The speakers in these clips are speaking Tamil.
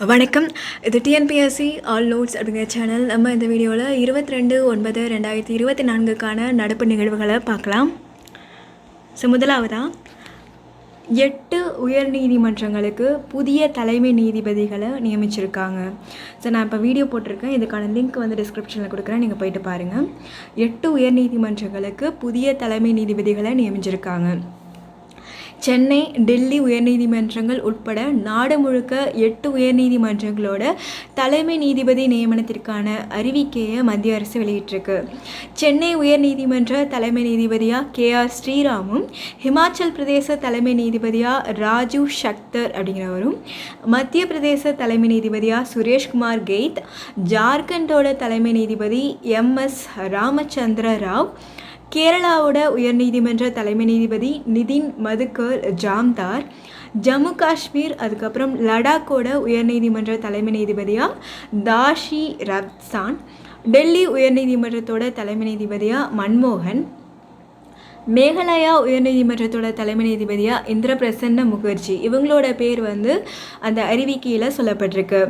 வணக்கம். இது டிஎன்பிஎஸ்சி ஆல் நோட்ஸ் அப்படிங்கிற சேனல் நம்ம இந்த வீடியோவில் இருபத்தி ரெண்டு ஒன்பது ரெண்டாயிரத்தி இருபத்தி நான்குக்கான நடப்பு நிகழ்வுகளை பார்க்கலாம். ஸோ முதலாவதாக எட்டு உயர் நீதிமன்றங்களுக்கு புதிய தலைமை நீதிபதிகளை நியமிச்சிருக்காங்க. ஸோ நான் இப்போ வீடியோ போட்டிருக்கேன். இதுக்கான லிங்க் வந்து டிஸ்கிரிப்ஷனில் கொடுக்குறேன். நீங்கள் போயிட்டு பாருங்கள் எட்டு உயர் நீதிமன்றங்களுக்கு புதிய தலைமை நீதிபதிகளை நியமிச்சிருக்காங்க. சென்னை டெல்லி உயர்நீதிமன்றங்கள் உட்பட நாடு முழுக்க எட்டு உயர்நீதிமன்றங்களோட தலைமை நீதிபதி நியமனத்திற்கான அறிவிக்கையை மத்திய அரசு வெளியிட்டிருக்கு. சென்னை உயர்நீதிமன்ற தலைமை நீதிபதியாக கே ஆர் ஸ்ரீராமும் ஹிமாச்சல் பிரதேச தலைமை நீதிபதியாக ராஜீவ் ஷக்தர் அப்படிங்கிறவரும் மத்திய பிரதேச தலைமை நீதிபதியாக சுரேஷ்குமார் கெய்த் ஜார்க்கண்டோட தலைமை நீதிபதி எம் எஸ் ராமச்சந்திர ராவ் கேரளாவோட உயர்நீதிமன்ற தலைமை நீதிபதி நிதின் மதுக்கர் ஜாம்தார் ஜம்மு காஷ்மீர் அதுக்கப்புறம் லடாக்கோட உயர்நீதிமன்ற தலைமை நீதிபதியாக தாஷி ரப்சான் டெல்லி உயர்நீதிமன்றத்தோட தலைமை நீதிபதியாக மன்மோகன் மேகாலயா உயர்நீதிமன்றத்தோட தலைமை நீதிபதியாக இந்திரபிரசன்ன முகர்ஜி. இவங்களோட பேர் வந்து அந்த அறிவிக்கையில் சொல்லப்பட்டிருக்கு.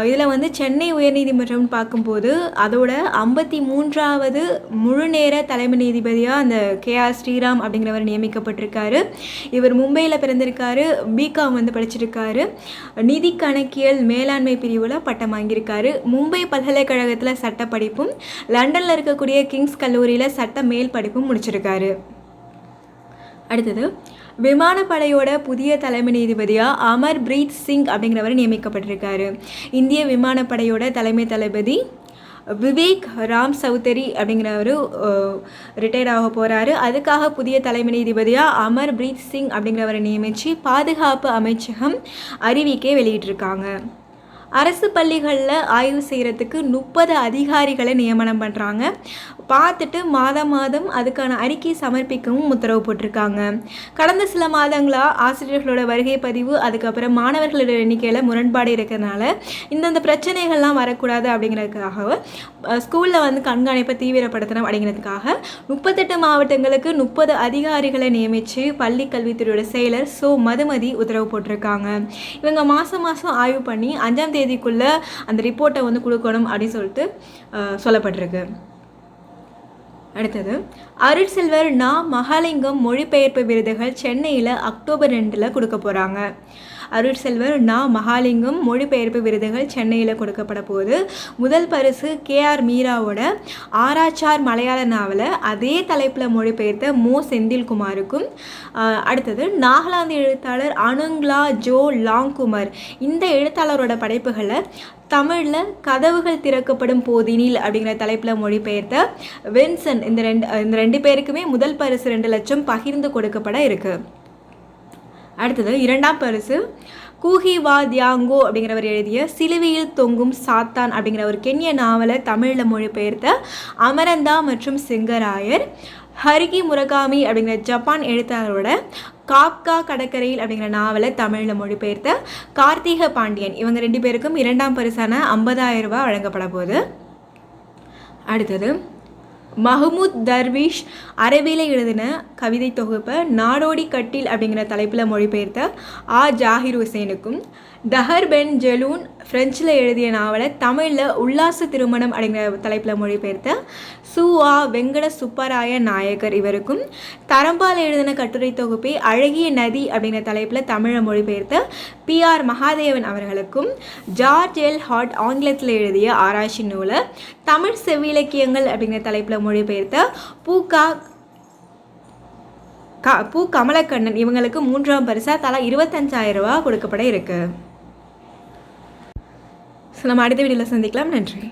இதில் வந்து சென்னை உயர்நீதிமன்றம்னு பார்க்கும்போது அதோட ஐம்பத்தி மூன்றாவது முழு நேர தலைமை நீதிபதியாக அந்த கே ஆர் ஸ்ரீராம் அப்படிங்கிறவர் நியமிக்கப்பட்டிருக்காரு. இவர் மும்பையில் பிறந்திருக்காரு பிகாம் வந்து படிச்சிருக்காரு. நிதி கணக்கியல் மேலாண்மை பிரிவில் பட்டம் வாங்கியிருக்காரு. மும்பை பல்கலைக்கழகத்தில் சட்ட படிப்பும் லண்டனில் இருக்கக்கூடிய கிங்ஸ் கல்லூரியில் சட்ட மேல் படிப்பும் முடிச்சிருக்காரு. அடுத்தது விமானப்படையோட புதிய தலைமை நீதிபதியாக அமர் பிரீத் சிங் அப்படிங்கிறவர் நியமிக்கப்பட்டிருக்காரு. இந்திய விமானப்படையோட தலைமை தளபதி விவேக் ராம் சௌத்தரி அப்படிங்கிறவர் ரிட்டையர்ட் ஆக போகிறாரு அதுக்காக புதிய தலைமை நீதிபதியாக அமர் பிரீத் சிங் அப்படிங்கிறவரை நியமித்து பாதுகாப்பு அமைச்சகம் அறிவிக்கை வெளியிட்டிருக்காங்க. அரசு பள்ளிகளில் ஆய்வு செய்கிறதுக்கு முப்பது அதிகாரிகளை நியமனம் பண்ணுறாங்க பார்த்துட்டு மாதம் மாதம் அதுக்கான அறிக்கை சமர்ப்பிக்கவும் உத்தரவு போட்டிருக்காங்க. கடந்த சில மாதங்களாக ஆசிரியர்களோட வருகை பதிவு அதுக்கப்புறம் மாணவர்களோட எண்ணிக்கையில் முரண்பாடு இருக்கிறதுனால இந்தந்த பிரச்சனைகள்லாம் வரக்கூடாது அப்படிங்கிறதுக்காக ஸ்கூலில் வந்து கண்காணிப்பை தீவிரப்படுத்தணும் அப்படிங்கிறதுக்காக முப்பத்தெட்டு மாவட்டங்களுக்கு முப்பது அதிகாரிகளை நியமித்து பள்ளி கல்வித்துறையோட செயலர் சோ மதுமதி உத்தரவு போட்டிருக்காங்க. இவங்க மாதம் மாதம் ஆய்வு பண்ணி அஞ்சாம் தேதி தேதிக்குள்ளே அந்த ரிப்போர்ட்டை வந்து கொடுக்கணும் அப்படின்னு சொல்லிட்டு சொல்லப்பட்டிருக்கு. அடுத்தது அருட்செல்வர் நா மகாலிங்கம் மொழிபெயர்ப்பு விருதுகள் சென்னையில் அக்டோபர் ரெண்டில் கொடுக்க போகிறாங்க அருட்செல்வர் நா மகாலிங்கம் மொழிபெயர்ப்பு விருதுகள் சென்னையில் கொடுக்கப்பட போது முதல் பரிசு கே ஆர் மீராவோட ஆராச்சார் மலையாள நாவலை அதே தலைப்பில் மொழிபெயர்த்த மோ. செந்தில்குமாருக்கும் அடுத்தது நாகாலாந்து எழுத்தாளர் அனுங்லா ஜோ லாங்குமர். இந்த எழுத்தாளரோட படைப்புகளை தமிழில் கதவுகள் திறக்கப்படும் போதினில் அப்படிங்கிற தலைப்பில் மொழிபெயர்த்த வின்சன் இந்த ரெண்டு இந்த ரெண்டு பேருக்குமே முதல் பரிசு ரெண்டு லட்சம் பகிர்ந்து கொடுக்கப்பட இருக்குது அடுத்தது இரண்டாம் பரிசு கூஹி வா தியாங்கோ அப்படிங்கிறவர் எழுதிய சிலுவையில் தொங்கும் சாத்தான் அப்படிங்கிற ஒரு கென்ய நாவலை தமிழில் மொழிபெயர்த்த அமரந்தா மற்றும் சிங்கராயர் ஹரிகி முரகாமி அப்படிங்கிற ஜப்பான் எழுத்தாளரோட காப்கா கடற்கரையில் அப்படிங்கிற நாவலை தமிழில் மொழிபெயர்த்த கார்த்திக பாண்டியன். இவங்க ரெண்டு பேருக்கும் இரண்டாம் பரிசான ஐம்பதாயிரம் ரூபாய் வழங்கப்பட போகுது. அடுத்தது மஹமூத் தர்விஷ் அரபியில் எழுதின கவிதை தொகுப்பை நாடோடி கட்டில் அப்படிங்கிற தலைப்பில் மொழிபெயர்த்த ஆ. ஜாகிர் ஹுசேனுக்கும் தஹர் பென் ஜெலூன் ஃப்ரெஞ்சில் எழுதிய நாவலை தமிழில் உல்லாச திருமணம் அப்படிங்கிற தலைப்பில் மொழிபெயர்த்த சு. ஆ. வெங்கட சுப்பராய நாயக்கர் இவருக்கும் தரம்பால் எழுதின கட்டுரை தொகுப்பை அழகிய நதி அப்படிங்கிற தலைப்பில் தமிழை மொழிபெயர்த்த பி. ஆர். மகாதேவன் அவர்களுக்கும் ஜார்ஜ் எல். ஹாட் ஆங்கிலத்தில் எழுதிய ஆராய்ச்சி நூலை தமிழ் செவ்விலக்கியங்கள் அப்படிங்கிற தலைப்பில் மொழிபெயர்த்த பூகா க பூ கமலக்கண்ணன் இவங்களுக்கு மூன்றாம் பரிசாக தலா இருபத்தஞ்சாயிரம் ரூபா கொடுக்கப்பட இருக்குது ஸோ நம்ம அடுத்த வீடியோவில் சந்திக்கலாம். நன்றி.